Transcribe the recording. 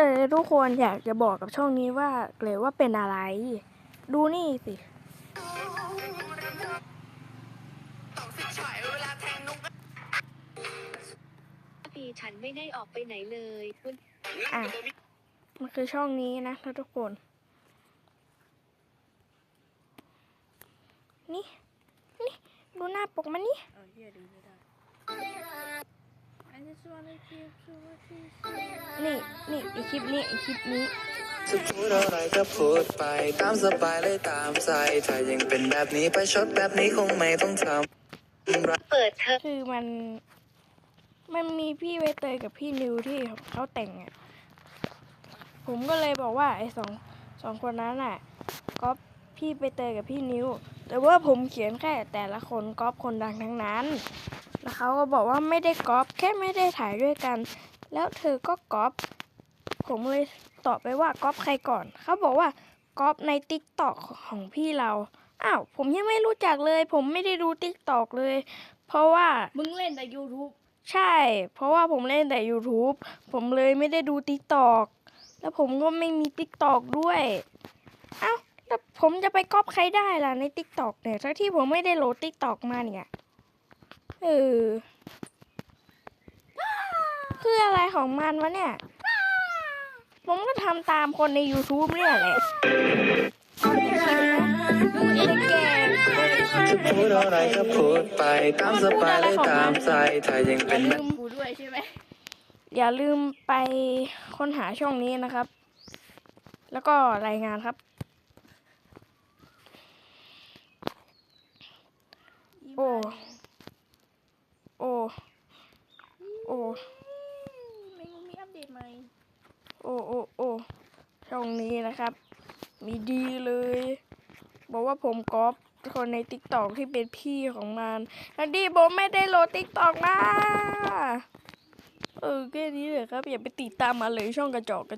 เออทุกคนอยากจะบอกกับช่องนี้ว่าเลยว่าเป็นอะไร ดูนี่สิปีฉันไม่ได้ออกไปไหนเลยวันอะมันคือช่องนี้นะทุกคน นี่ นี่ ดูหน้าปกมันนี่เอาเฮียดูไม่ได้ I just wanna keep you what you นี่นี่ไอคลิปนี้ไอคลิปนี้จะพูดอะไรก็พูดไปตามสบายเลยตามใจถ้ายังเป็นแบบนี้ไปชดแบบนี้คงไม่ต้องทำเปิดเทอมคือมัน มันมีพี่ใบเตยกับพี่นิวที่เขาแต่งอะผมก็เลยบอกว่าไอ้สองสองคนนั้นอะก๊อปพี่ใบเตยกับพี่นิวแต่ว่าผมเขียนแค่แต่ละคนก๊อปคนดังทั้งนั้น แล้วเขาก็บอกว่าไม่ได้ก๊อปแค่ไม่ได้ถ่ายด้วยกัน แล้วเธอก็ก๊อปผมเลยตอบไปว่าก๊อปใครก่อน เขาบอกว่าก๊อปในติ๊กตอกของพี่เรา อ้าว ผมยังไม่รู้จักเลย ผมไม่ได้ดูติ๊กตอกเลย เพราะว่า มึงเล่นแต่ YouTube ใช่ เพราะว่าผมเล่นแต่ YouTube ผมเลยไม่ได้ดู TikTok แล้วผมก็ไม่มี TikTok ด้วย เอ้าแล้วผมจะไปก๊อปใครได้ล่ะใน TikTok เนี่ยทั้งที่ผมไม่ได้โหลด TikTok มาเนี่ย เออ คืออะไรของมันวะเนี่ย ผมก็ทำตามคนใน YouTube เนี่ยแหละไม่ได้แกล้งจะพูดอะไรก็พูดไปตามสบายเลยตามใจถ้ายังเป็นแบบกูด้วยใช่ไหมอย่าลืมไปค้นหาช่องนี้นะครับ แล้วก็รายงานครับ โอ้โอ้ โอ้ ไม่รู้ มีอัปเดตไหมโอ้โอ้โอ้ช่องนี้นะครับ มีดีเลย บอกว่าผมก๊อปคนในติ๊กตอกที่เป็นพี่ของมันอันดี้ผมไม่ได้โหลดติ๊กตอกนะเออแค่นี้เลยครับ อย่าไปติดตามมาเลยช่องกระจอกกระ